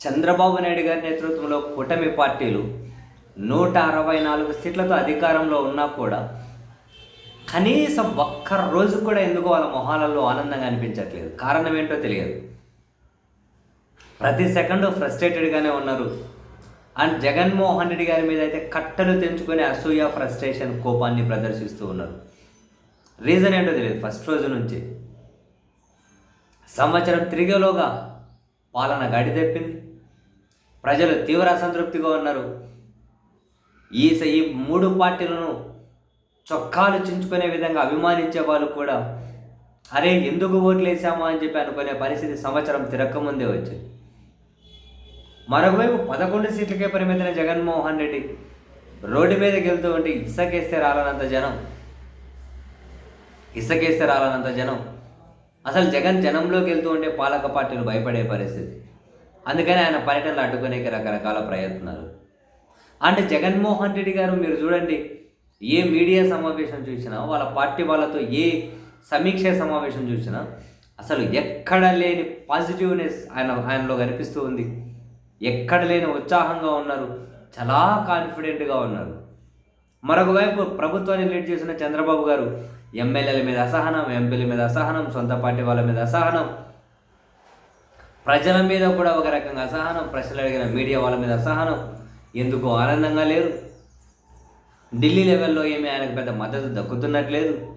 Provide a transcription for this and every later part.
చంద్రబాబు నాయుడు గారి నేతృత్వంలో కూటమి పార్టీలు నూట అరవై నాలుగు సీట్లతో అధికారంలో ఉన్నా కూడా కనీసం ఒక్క రోజు కూడా ఎందుకు వాళ్ళ మొహాలలో ఆనందంగా అనిపించట్లేదు? కారణం ఏంటో తెలియదు. ప్రతి సెకండ్ ఫ్రస్ట్రేటెడ్గానే ఉన్నారు. అండ్ జగన్మోహన్ రెడ్డి గారి మీద అయితే కట్టలు తెంచుకొని అసూయ ఫ్రస్ట్రేషన్ కోపాన్ని ప్రదర్శిస్తూ ఉన్నారు. రీజన్ ఏంటో తెలియదు ఫస్ట్ రోజు నుంచి. సంవత్సరం తిరిగేలోగా పాలన గడి తెప్పింది ప్రజలు తీవ్ర అసంతృప్తిగా ఉన్నారు. ఈ ఈ మూడు పార్టీలను చొక్కాలు చించుకునే విధంగా అభిమానించే వాళ్ళు కూడా అరే ఎందుకు ఓట్లు వేసామా అని చెప్పి అనుకునే పరిస్థితి సంవత్సరం తిరక్కముందే వచ్చింది. మరోవైపు పదకొండు సీట్లకే పరిమితమైన జగన్మోహన్ రెడ్డి రోడ్డు మీదకి వెళ్తూ ఉంటే ఇసకేస్తే రాలనంత జనం. ఇసకేస్తే రాలనంత జనం. అసలు జగన్ జనంలోకి వెళ్తూ ఉంటే పాలక పార్టీలు భయపడే పరిస్థితి. అందుకని ఆయన పర్యటనలు అడ్డుకునే రకరకాల ప్రయత్నాలు. అంటే జగన్మోహన్ రెడ్డి గారు మీరు చూడండి ఏ మీడియా సమావేశం చూసినా వాళ్ళ పార్టీ వాళ్ళతో ఏ సమీక్ష సమావేశం చూసినా అసలు ఎక్కడ లేని పాజిటివ్నెస్ ఆయన ఆయనలో కనిపిస్తూ ఉంది. ఎక్కడ లేని ఉత్సాహంగా ఉన్నారు. చాలా కాన్ఫిడెంట్గా ఉన్నారు. మరొక వైపు ప్రభుత్వాన్ని లీడ్ చేసిన చంద్రబాబు గారు ఎమ్మెల్యేల మీద అసహనం ఎంపీల మీద అసహనం సొంత పార్టీ వాళ్ళ మీద అసహనం ప్రజల మీద కూడా ఒక రకంగా అసహనం ప్రశ్నలు అడిగిన మీడియా వాళ్ళ మీద అసహనం. ఎందుకు ఆనందంగా లేరు? ఢిల్లీ లెవెల్లో ఏమి ఆయనకు పెద్ద మద్దతు దక్కుతున్నట్లేదు.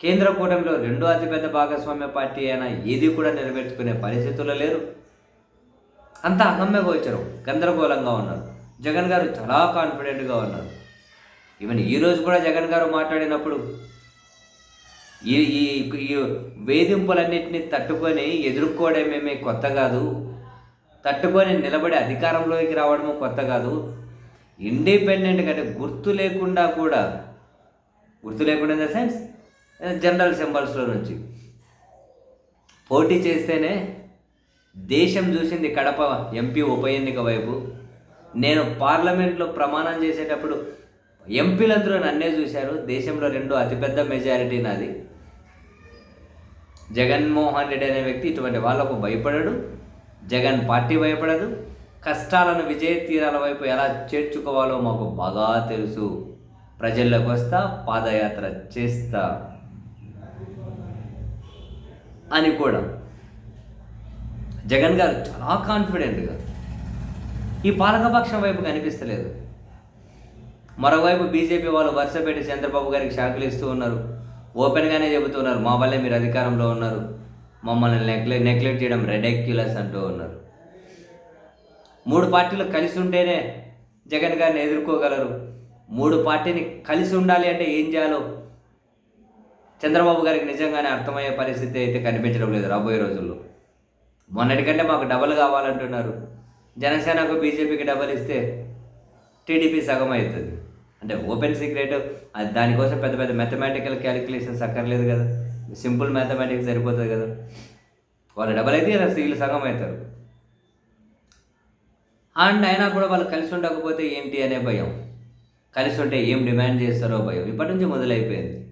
కేంద్ర కూటమిలో రెండో అతిపెద్ద భాగస్వామ్య పార్టీ అయినా ఏది కూడా నెరవేర్చుకునే పరిస్థితుల్లో లేరు. అంతా అగమ్య గోచరం గందరగోళంగా ఉన్నారు. జగన్ గారు చాలా కాన్ఫిడెంట్గా ఉన్నారు. ఈవెన్ ఈరోజు కూడా జగన్ గారు మాట్లాడినప్పుడు ఈ ఈ వేధింపులన్నింటినీ తట్టుకొని ఎదుర్కోవడమేమే కొత్త కాదు. తట్టుకొని నిలబడి అధికారంలోకి రావడము కొత్త కాదు. ఇండిపెండెంట్ అంటే గుర్తు లేకుండా కూడా గుర్తు లేకుండా ఇన్ ద సెన్స్ జనరల్ సింబల్స్లో నుంచి పోటీ చేస్తేనే దేశం చూసింది కడప ఎంపీ ఉప ఎన్నిక వైపు. నేను పార్లమెంట్లో ప్రమాణం చేసేటప్పుడు ఎంపీలందరూ నన్నే చూశారు. దేశంలో రెండో అతిపెద్ద మెజారిటీ నాది. జగన్మోహన్ రెడ్డి అనే వ్యక్తి ఇటువంటి వాళ్ళకు భయపడడు. జగన్ పార్టీ భయపడదు. కష్టాలను విజయ తీరాల వైపు ఎలా చేర్చుకోవాలో మాకు బాగా తెలుసు. ప్రజల్లోకి వస్తా పాదయాత్ర చేస్తా అని కూడా. జగన్ గారు చాలా కాన్ఫిడెంట్గా ఈ పాలకపక్షం వైపు కనిపిస్తలేదు. మరోవైపు బీజేపీ వాళ్ళు వరుసపెట్టి చంద్రబాబు గారికి షాకులు ఇస్తూ ఉన్నారు. ఓపెన్గానే చెబుతున్నారు మా వల్లే మీరు అధికారంలో ఉన్నారు. మమ్మల్ని నెగ్లె నెగ్లెక్ట్ చేయడం రెడెక్యులస్ అంటూ ఉన్నారు. మూడు పార్టీలు కలిసి ఉంటేనే జగన్ గారిని ఎదుర్కోగలరు. మూడు పార్టీని కలిసి ఉండాలి అంటే ఏం చేయాలో చంద్రబాబు గారికి నిజంగానే అర్థమయ్యే పరిస్థితి అయితే కనిపించడం లేదు రాబోయే రోజుల్లో. మొన్నటికంటే మాకు డబల్ కావాలంటున్నారు. జనసేనకు బీజేపీకి డబల్ ఇస్తే టీడీపీ సగం అవుతుంది. అంటే ఓపెన్ సీక్రెట్ అది దానికోసం పెద్ద పెద్ద మ్యాథమెటికల్ క్యాలిక్యులేషన్స్ అక్కర్లేదు కదా. సింపుల్ మ్యాథమెటిక్స్ సరిపోతుంది కదా. వాళ్ళు డబల్ అయితే ఇలా స్త్రీలు సగం అవుతారు. అండ్ అయినా కూడా వాళ్ళు కలిసి ఉండకపోతే ఏంటి అనే భయం. కలిసి ఉంటే ఏం డిమాండ్ చేస్తారో భయం. ఇప్పటి నుంచి మొదలైపోయింది.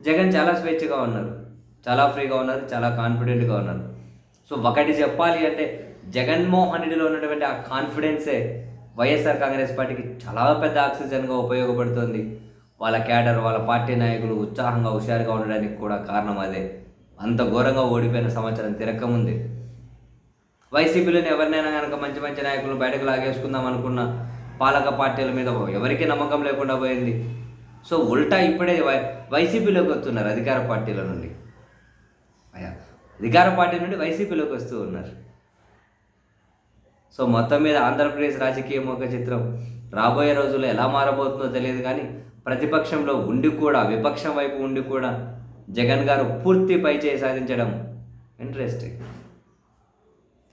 జగన్ చాలా స్వేచ్ఛగా ఉన్నారు. చాలా ఫ్రీగా ఉన్నారు చాలా కాన్ఫిడెంట్గా ఉన్నారు. సో ఒకటి చెప్పాలి అంటే జగన్మోహన్ రెడ్డిలో ఉన్నటువంటి ఆ కాన్ఫిడెన్సే వైఎస్ఆర్ కాంగ్రెస్ పార్టీకి చాలా పెద్ద ఆక్సిజన్గా ఉపయోగపడుతుంది. వాళ్ళ క్యాడర్ వాళ్ళ పార్టీ నాయకులు ఉత్సాహంగా హుషారుగా ఉండడానికి కూడా కారణం అదే. అంత ఘోరంగా ఓడిపోయిన సంవత్సరం తిరక్కముంది వైసీపీలోని ఎవరినైనా కనుక మంచి మంచి నాయకులు బయటకు లాగేసుకుందాం అనుకున్న పాలక పార్టీల మీద ఎవరికి నమ్మకం లేకుండా పోయింది. సో ఉల్టా ఇప్పుడే వై వైసీపీలోకి వస్తున్నారు అధికార పార్టీల నుండి. అయ్యా, అధికార పార్టీ నుండి వైసీపీలోకి వస్తూ ఉన్నారు. సో మొత్తం మీద ఆంధ్రప్రదేశ్ రాజకీయం ఒక చిత్రం రాబోయే రోజుల్లో ఎలా మారబోతుందో తెలియదు కానీ ప్రతిపక్షంలో ఉండి కూడా విపక్షం వైపు ఉండి కూడా జగన్ గారు పూర్తి పైచేయి సాధించడం ఇంట్రెస్టింగ్